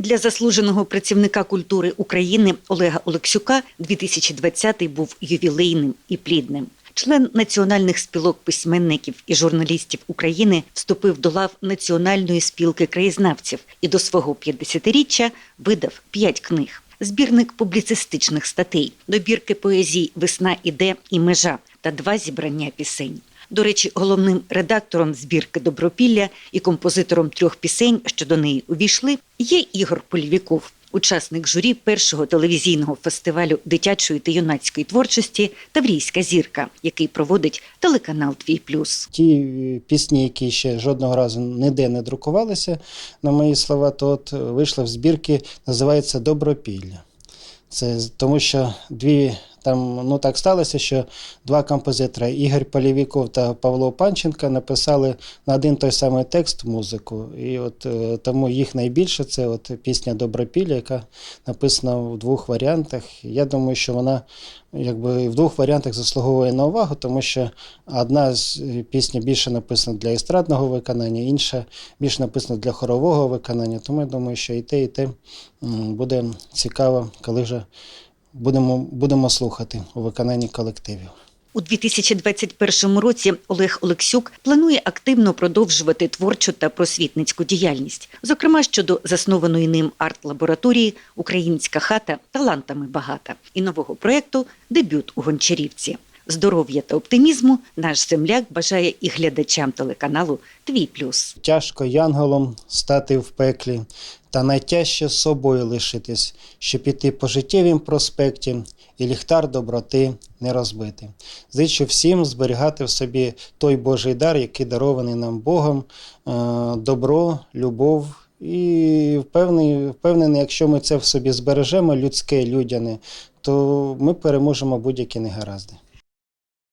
Для заслуженого працівника культури України Олега Олексюка 2020 був ювілейним і плідним. Член національних спілок письменників і журналістів України вступив до лав Національної спілки краєзнавців і до свого 50-річчя видав п'ять книг. Збірник публіцистичних статей, добірки поезій Весна іде і межа та два зібрання пісень. До речі, головним редактором збірки Добропілля і композитором трьох пісень, що до неї увійшли, є Ігор Полівіков, учасник журі першого телевізійного фестивалю дитячої та юнацької творчості Таврійська зірка, який проводить телеканал Твій Плюс. Ті е, пісні, які ще жодного разу ніде не друкувалися, на мої слова, то от вийшли в збірки, називається Добропілля. Це тому, що дві там ну так сталося, що два композитори Ігор Полівіков та Павло Панченко написали на один той самий текст музику. І от е, тому їх найбільше це от пісня Добропілля, яка написана в двох варіантах. Я думаю, що вона якби в двох варіантах заслуговує на увагу, тому що одна з е, пісня більше написана для естрадного виконання, інша більше написана для хорового виконання. Тому я думаю, що і те, і те буде цікаво, коли вже будемо, будемо слухати у виконанні колективів. У 2021 році Олег Олексюк планує активно продовжувати творчу та просвітницьку діяльність, зокрема щодо заснованої ним арт-лабораторії Українська хата талантами багата і нового проєкту Дебют у Гончарівці. Здоров'я та оптимізму наш земляк бажає і глядачам телеканалу Твій Плюс. Тяжко янголом стати в пеклі, та найтяжче собою лишитись, щоб іти по життєвім проспекті і ліхтар доброти не розбити. Зичу всім зберігати в собі той Божий дар, який дарований нам Богом, е, добро, любов. І впевнений, впевнений, якщо ми це в собі збережемо, людське, людяне, то ми переможемо будь-які негаразди.